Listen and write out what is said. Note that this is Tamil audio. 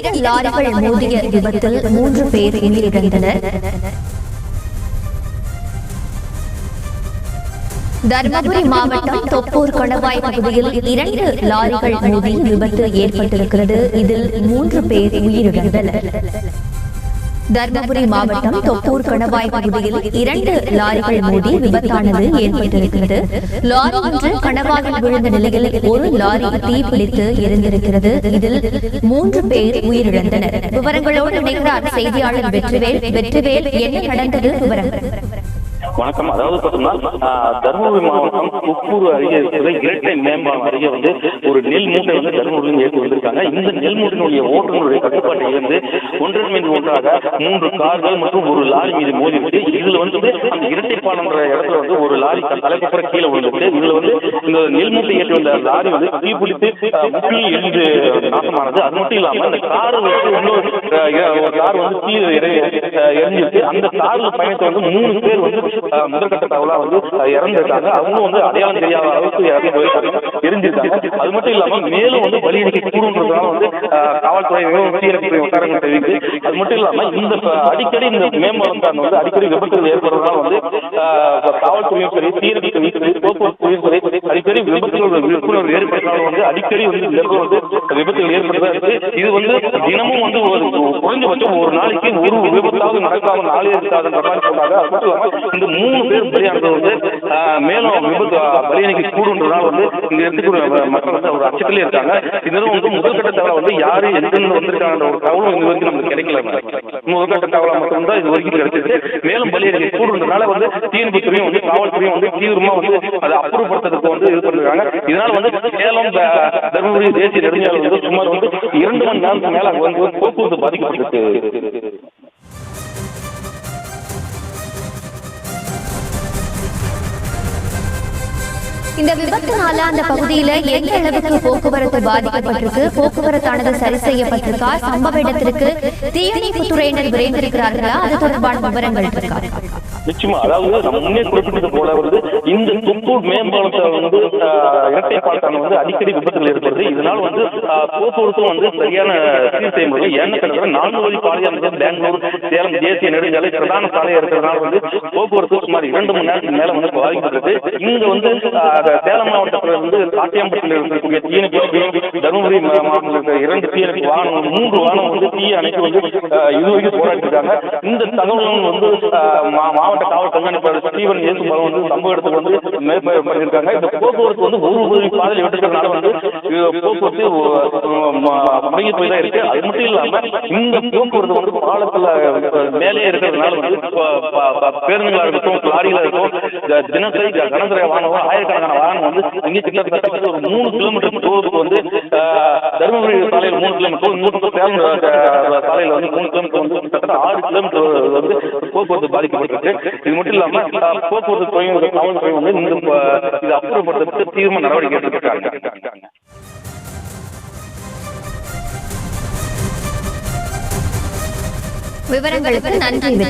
இரண்டு லாரிகள் மோதிய விபத்தில் மூன்று பேர் உயிரிழந்தனர். தருமபுரி மாவட்டம் தொப்பூர் கணவாய் பகுதியில் இரண்டு லாரிகள் மோதி விபத்து ஏற்பட்டிருக்கிறது. இதில் மூன்று பேர் உயிரிழந்தனர். தர்மபுரி மாவட்டம் தொப்பூர் கணவாய் பகுதியில் இரண்டு லாரிகள் மோதி விபத்தானது ஏற்பட்டிருக்கிறது. லாரி ஒன்று கணவாயில் விழுந்த நிலையில் ஒரு லாரி தீப்பிடித்து எரிந்திருக்கிறது. இதில் மூன்று பேர் உயிரிழந்தனர். விவரங்களோடு இணைகிறார் செய்தியாளர் வெற்றிவேல். வெற்றிவேல் என்ன நடந்தது? விவரங்கள். வணக்கம். அதாவது பார்த்தோம்னா தருமபுரி மாவட்டம் உப்பூர் அருகே இருக்கிற இரட்டை மேம்பாலம் அருகே வந்து ஒரு நெல் மூட்டை வந்து தருமபுரியில் ஏற்றி வந்திருக்காங்க. இந்த நெல் மூட்டையினுடைய ஓட்டுநருடைய கட்டுப்பாட்டை இருந்து ஒன்றன் மீது ஒன்றாக மூன்று கார்கள் மற்றும் ஒரு லாரி மீது மோதி இருக்கு இதுல வந்து அந்த இரட்டைப்பாலம்ன்ற இடத்துல ஒரு லாரி தலைப்புற கீழே விழுந்துட்டு இதுல வந்து இந்த நெல்மூட்டை ஏற்றி வந்த லாரி வந்து தீ பிடித்து முற்றிலும் எரிந்து நாசமானது. அது மட்டும் இல்லாம அந்த கார் வந்து இன்னொரு கார் வந்து தீ எரிஞ்சிருக்கு அந்த கார்ல பயணித்த வந்து மூணு பேர் வந்து முதற்கட்ட தகவலா வந்து ஆஹ், இறந்திருக்காங்க அவங்களும் வந்து அடையாளம் தெரியாத அளவுக்கு இறந்து போயிருக்காங்க எரிஞ்சிருக்காங்க. அது மட்டும் இல்லாம மேலும் வந்து பலி அடிக்க கூடுன்றதுனால வந்து காவல்துறை சீரமைப்பு வட்டாரங்கள் தெரிவித்து அது மட்டும் இல்லாம இந்த அடிக்கடி இந்த மேம்பாலம் தான் வந்து அடிக்கடி விபத்துகள் ஏற்படுறதுனால வந்து காவல்துறை காவல்துறையும் சரி போக்குவரத்து அடிக்கடி விபத்துகள் விழிப்புணர்வு வந்து அடிக்கடி வந்து வந்து விபத்துகள் இது வந்து தினமும் வந்து ஒரு குறைஞ்சபட்சம் ஒரு நாளைக்கு ஒரு விபத்தாவது நடக்காம நாளே இருக்காதுன்ற மாதிரி அது மட்டும் இல்லாம இந்த மூணு பேர் பலியானது வந்து மேலும் விபத்து பலியணிக்கு வந்து இங்க இருக்கக்கூடிய மக்கள் ஒரு அச்சத்திலே இருக்காங்க. வந்து வந்து யாரு எங்கிருந்து வந்திருக்காங்கன்ற ஒரு தகவலும் இது வரைக்கும் நமக்கு கிடைக்கல முதல்கட்ட தகவலா இது வரைக்கும் கிடைச்சிருக்கு. மேலும் பலியணிக்கு கூடுன்றதுனால வந்து தீர்ப்புத்துறையும் வந்து காவல்துறையும் வந்து தீவிரமா வந்து அதை அப்புறப்படுத்துறதுக்கு வந்து இது பண்ணிருக்காங்க. இதனால வந்து சேலம் த- தருமபுரி தேசிய நெடுஞ்சாலை வந்து சுமார் வந்து இரண்டு மணி நேரத்துக்கு மேல வந்து போக்குவரத்து பாதிக்கப்பட்டிருக்கு. இந்த விபத்தினால அந்த பகுதியில எந்த அளவுக்கு போக்குவரத்து பாதிக்கப்பட்டிருக்கு? போக்குவரத்தானது சரி செய்யப்பட்டிருக்கா? சம்பவ இடத்திற்கு தீயணைப்பு துறையினர் விரைந்திருக்கிறார்களா? அது தொடர்பான விவரங்கள் இருக்கா நிச்சயமா. அதாவது நம்ம முன்னே குறிப்பிட்டது போல வந்து இந்த தொப்பூர் மேம்பாலத்தை வந்து இரட்டை பாலத்தான வந்து அடிக்கடி விபத்துகள் ஏற்படுது. இதனால வந்து போக்குவரத்தும் வந்து சரியான சீர் செய்ய முடியல. ஏன்னு கேட்டா நான்கு வழி பாதையா இருந்தது பெங்களூர் சேலம் தேசிய நெடுஞ்சாலை பிரதான சாலையா இருக்கிறதுனால வந்து போக்குவரத்து சுமார் இரண்டு மணி நேரத்துக்கு மேல வந்து பாதிக்கப்படுது இங்க வந்து சேலம் மாவட்டத்தில் வந்து காட்டியம்பட்டியில் இருக்கக்கூடிய தீயணைப்பு தருமபுரி மாவட்டத்தில் இருக்கிற இரண்டு தீயணைப்பு வாகனம் மூன்று வாகனம் வந்து தீய அணைக்கு வந்து இது இதுவரைக்கும் போராடி இருக்காங்க. இந்த தகவலும் வந்து மாவட்ட மாவட்ட காவல் கண்காணிப்பாளர் ஸ்டீவன் இயேசுபாலம் வந்து சம்பவ இடத்துக்கு வந்து மேற்பார்வை பண்ணியிருக்காங்க. இந்த போக்குவரத்து வந்து ஒரு உதவி பாதையில் விட்டுக்கிறதுனால வந்து போக்குவரத்து முடங்கி போய் தான் இருக்கு. அது மட்டும் இல்லாம இந்த போக்குவரத்து வந்து பாலத்துல அஹ், மேலே இருக்கிறதுனால வந்து பேருந்துகளா இருக்கட்டும் லாரிகளா இருக்கட்டும் தினசரி க- வாகனம் ஆயிரக்கணக்கான வாகனம் வந்து இங்கே கிட்டத்தட்ட ஒரு மூணு கிலோமீட்டர் தூரத்துக்கு வந்து தருமபுரி சாலையில் மூணு கிலோமீட்டர் இன்னொரு பக்கம் சேலம் அஹ், வந்து மூணு கிலோமீட்டர் வந்து கிட்டத்தட்ட ஆறு கிலோமீட்டர் வந்து போக்குவரத்து பாதிக்கப்பட்டிருக்கு. இது மட்டும் இல்லாம போக்குவரத்து துறையும் காவல்துறையும் வந்து இந்த இது இதை அப்புறப்படுத்துறதுக்கு தீவிரமா நடவடிக்கை எடுத்துக்கிட்டாங்க. விவரங்களுக்கு நன்றி.